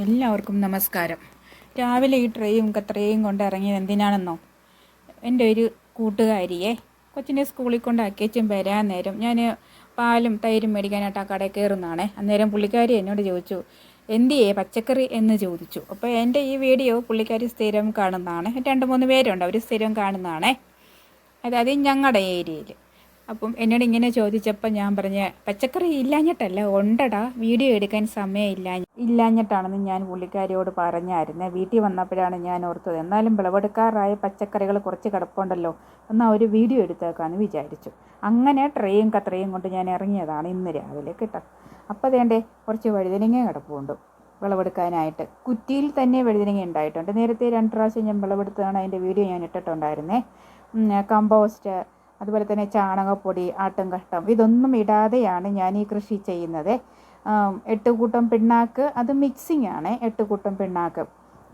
എല്ലാവർക്കും നമസ്കാരം. രാവിലെ ഈ ട്രെയും കത്രയും കൊണ്ട് ഇറങ്ങിയത് എന്തിനാണെന്നോ? എന്റെ ഒരു കൂട്ടുകാരിയെ കൊച്ചിനെ സ്കൂളിൽ കൊണ്ടാക്കിയച്ചും വരാൻ നേരം ഞാൻ പാലും തൈരും മേടിക്കാനായിട്ട് ആ കടയിൽ കയറുന്നതാണേ. അന്നേരം പുള്ളിക്കാരി എന്നോട് ചോദിച്ചു എന്തിയേ പച്ചക്കറി? എന്ന് ചോദിച്ചു. അപ്പോൾ എന്റെ ഈ വീഡിയോ പുള്ളിക്കാരി സ്ഥിരം കാണുന്നതാണ്. രണ്ട് മൂന്ന് പേരുണ്ട് അവർ സ്ഥിരം കാണുന്നതാണേ. അതായത് ഞങ്ങളുടെ ഏരിയയിൽ അപ്പം എന്നോട് ഇങ്ങനെ ചോദിച്ചപ്പോൾ ഞാൻ പറഞ്ഞ പച്ചക്കറി ഇല്ലാഞ്ഞിട്ടല്ല ഉണ്ടടാ വീഡിയോ എടുക്കാൻ സമയമില്ല ഇല്ലാഞ്ഞിട്ടാണെന്ന് ഞാൻ പുള്ളിക്കാരിയോട് പറഞ്ഞായിരുന്നു. വീട്ടിൽ വന്നപ്പോഴാണ് ഞാൻ ഓർത്തത് എന്നാലും വിളവെടുക്കാറായ പച്ചക്കറികൾ കുറച്ച് കിടപ്പുണ്ടല്ലോ എന്നാൽ ഒരു വീഡിയോ എടുത്തേക്കാന്ന് വിചാരിച്ചു. അങ്ങനെ ട്രെയും കത്രയും കൊണ്ട് ഞാൻ ഇറങ്ങിയതാണ് ഇന്ന് രാവിലെ കേട്ടോ. അപ്പോൾ അതേണ്ടേ കുറച്ച് വഴുതനങ്ങ കിടപ്പുണ്ട് വിളവെടുക്കാനായിട്ട്. കുറ്റിയിൽ തന്നെ വഴുതനങ്ങ ഉണ്ടായിട്ടുണ്ട്. നേരത്തെ രണ്ട് പ്രാവശ്യം ഞാൻ വിളവെടുത്തതാണ് അതിന്റെ വീഡിയോ ഞാൻ ഇട്ടിട്ടുണ്ടായിരുന്നേ. കമ്പോസ്റ്റ് അതുപോലെ തന്നെ ചാണകപ്പൊടി ആട്ടുംകഷ്ടം ഇതൊന്നും ഇടാതെയാണ് ഞാൻ ഈ കൃഷി ചെയ്യുന്നത്. എട്ട് കൂട്ടം പിണ്ണാക്ക് അത് മിക്സിംഗ് ആണ് എട്ട് കൂട്ടം പിണ്ണാക്ക്.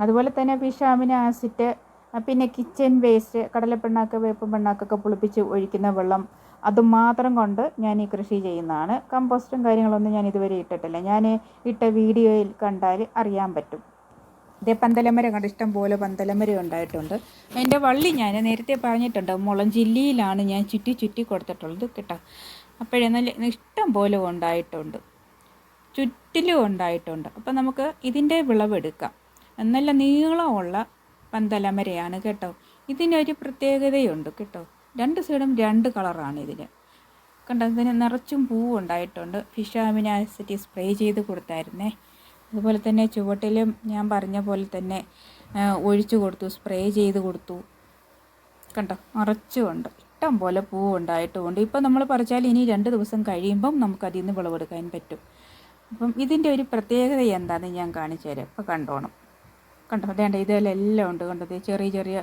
അതുപോലെ തന്നെ വിഷാമിന ആസിറ്റ് പിന്നെ കിച്ചൻ വേസ്റ്റ് കടലപ്പിണ്ണാക്ക് വേപ്പ് പിണ്ണാക്കൊക്കെ പുളിപ്പിച്ച് ഒഴിക്കുന്ന വെള്ളം അതുമാത്രം കൊണ്ട് ഞാൻ ഈ കൃഷി ചെയ്യുന്നതാണ്. കമ്പോസ്റ്റും കാര്യങ്ങളൊന്നും ഞാൻ ഇതുവരെ ഇട്ടിട്ടില്ല. ഞാൻ ഇട്ട വീഡിയോയിൽ കണ്ടാൽ അറിയാൻ പറ്റും. ഇതേ പന്തലമര കണ്ട് ഇഷ്ടം പോലെ പന്തലമര ഉണ്ടായിട്ടുണ്ട്. അതിന്റെ വള്ളി ഞാൻ നേരത്തെ പറഞ്ഞിട്ടുണ്ട് മുളഞ്ചില്ലിയിലാണ് ഞാൻ ചുറ്റി ചുറ്റി കൊടുത്തിട്ടുള്ളത് കേട്ടോ. അപ്പോഴേ നല്ല ഇഷ്ടം പോലെ ഉണ്ടായിട്ടുണ്ട്. ചുറ്റിലും ഉണ്ടായിട്ടുണ്ട്. അപ്പം നമുക്ക് ഇതിന്റെ വിളവെടുക്കാം നല്ല നീളമുള്ള പന്തലമരയാണ് കേട്ടോ. ഇതിനൊരു പ്രത്യേകതയുണ്ട് കേട്ടോ. രണ്ട് സൈഡും രണ്ട് കളറാണ് ഇതിന്. കണ്ടോ ഇതിന് നിറച്ചും പൂവുണ്ടായിട്ടുണ്ട്. ഫിഷാമിന ആസിഡ് സ്പ്രേ ചെയ്ത് കൊടുത്തായിരുന്നേ. അതുപോലെ തന്നെ ചുവട്ടിലും ഞാൻ പറഞ്ഞ പോലെ തന്നെ ഒഴിച്ചു കൊടുത്തു സ്പ്രേ ചെയ്ത് കൊടുത്തു. കണ്ടോ? നിറച്ചുമുണ്ട് ഇഷ്ടം പോലെ പൂ ഉണ്ടായിട്ടുമുണ്ട് ഇപ്പം നമ്മൾ പറിച്ചാൽ ഇനി രണ്ട് ദിവസം കഴിയുമ്പം നമുക്കതിൽ നിന്ന് വിളവെടുക്കാൻ പറ്റും. അപ്പം ഇതിന്റെ ഒരു പ്രത്യേകത എന്താണെന്ന് ഞാൻ കാണിച്ചു തരാം. ഇപ്പം കണ്ടോണം. കണ്ടോ? അതേണ്ട ഇതിലെല്ലാം ഉണ്ട് കണ്ടോ? ചെറിയ ചെറിയ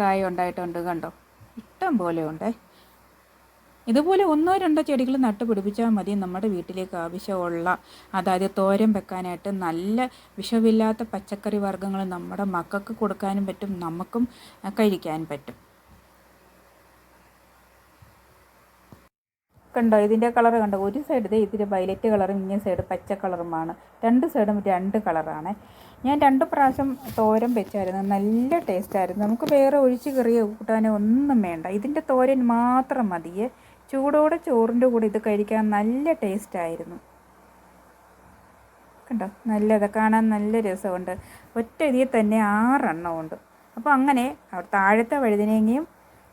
കായ ഉണ്ടായിട്ടുണ്ട് കണ്ടോ? ഇഷ്ടം പോലെ ഉണ്ടേ. ഇതുപോലെ ഒന്നോ രണ്ടോ ചെടികൾ നട്ടുപിടിപ്പിച്ചാൽ മതി നമ്മുടെ വീട്ടിലേക്ക് ആവശ്യമുള്ള അതായത് തോരൻ വെക്കാനായിട്ട് നല്ല വിഷമില്ലാത്ത പച്ചക്കറി വർഗങ്ങൾ നമ്മുടെ മക്കൾക്ക് കൊടുക്കാനും പറ്റും നമുക്കും കഴിക്കാൻ പറ്റും. കണ്ടോ ഇതിന്റെ കളർ കണ്ടോ? ഒരു സൈഡ് ഇത് ഇതിന്റെ വയലറ്റ് കളറും ഇങ്ങനെ സൈഡ് പച്ച കളറുമാണ്. രണ്ട് സൈഡും രണ്ട് കളറാണ്. ഞാൻ രണ്ട് പ്രാവശ്യം തോരൻ വെച്ചായിരുന്നു. നല്ല ടേസ്റ്റായിരുന്നു നമുക്ക് വേറെ ഒഴിച്ച് കറിയോ കൂട്ടാനോ ഒന്നും വേണ്ട. ഇതിന്റെ തോരൻ മാത്രം മതിയേ. ചൂടോടെ ചോറിന്റെ കൂടെ ഇത് കഴിക്കാൻ നല്ല ടേസ്റ്റായിരുന്നു കണ്ടോ? നല്ലത് കാണാൻ നല്ല രസമുണ്ട്. ഒറ്റ ഇതിൽ തന്നെ ആറെണ്ണമുണ്ട്. അപ്പോൾ അങ്ങനെ താഴത്തെ വഴുതിനേങ്ങയും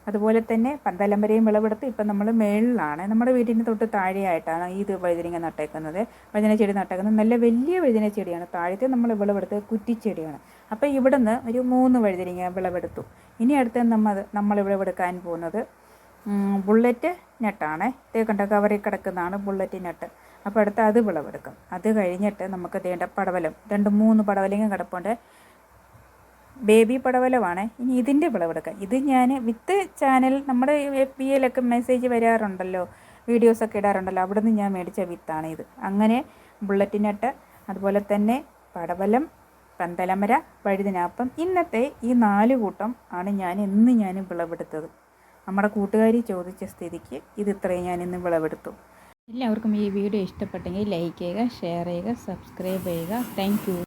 അതുപോലെ തന്നെ പന്തലമ്പരയും വിളവെടുത്ത് ഇപ്പം നമ്മൾ മേളിലാണ്. നമ്മുടെ വീട്ടിന്റെ തൊട്ട് താഴെയായിട്ടാണ് ഇത് വഴുതിനങ്ങ നട്ടേക്കുന്നത്. വഴുതിന ചെടി നട്ടേക്കുന്നത്. നല്ല വലിയ വഴുതിന ചെടിയാണ്. താഴത്തെ നമ്മൾ വിളവെടുത്ത് കുറ്റിച്ചെടിയാണ്. അപ്പോൾ ഇവിടുന്ന് ഒരു മൂന്ന് വഴുതിനങ്ങ വിളവെടുത്തു. ഇനി അടുത്ത് നമ്മൾ നമ്മളിവിടെ എടുക്കാൻ പോകുന്നത് ബുള്ളറ്റ് നെട്ടാണ് ഇതേ കണ്ട കവറിൽ കിടക്കുന്നതാണ് ബുള്ളറ്റ് നെട്ട് അപ്പോൾ അടുത്ത് അത് വിളവെടുക്കും. അത് കഴിഞ്ഞിട്ട് നമുക്ക് വേണ്ട പടവലം. രണ്ട് മൂന്ന് പടവലങ്ങ കിടപ്പുണ്ട്. ബേബി പടവലമാണ്. ഇനി ഇതിന്റെ വിളവെടുക്കുക ഇത് ഞാൻ വിത്ത് ചാനൽ നമ്മുടെ എഫ് ബി എയിലൊക്കെ മെസ്സേജ് വരാറുണ്ടല്ലോ. വീഡിയോസൊക്കെ ഇടാറുണ്ടല്ലോ. അവിടെ നിന്ന് ഞാൻ മേടിച്ച വിത്താണ് ഇത്. അങ്ങനെ ബുള്ളറ്റ് നെട്ട് അതുപോലെ തന്നെ പടവലം പന്തലമര വഴുതിന അപ്പം ഇന്നത്തെ ഈ നാല് കൂട്ടം ആണ് ഞാൻ ഇന്ന് ഞാൻ വിളവെടുത്തത്. നമ്മുടെ കൂട്ടുകാരി ചോദിച്ച സ്ഥിതിക്ക് ഇത് ഇത്രയും ഞാൻ ഇന്ന് വിളവെടുത്തു. എല്ലാവർക്കും ഈ വീഡിയോ ഇഷ്ടപ്പെട്ടെങ്കിൽ ലൈക്ക് ചെയ്യുക ഷെയർ ചെയ്യുക സബ്സ്ക്രൈബ് ചെയ്യുക. താങ്ക്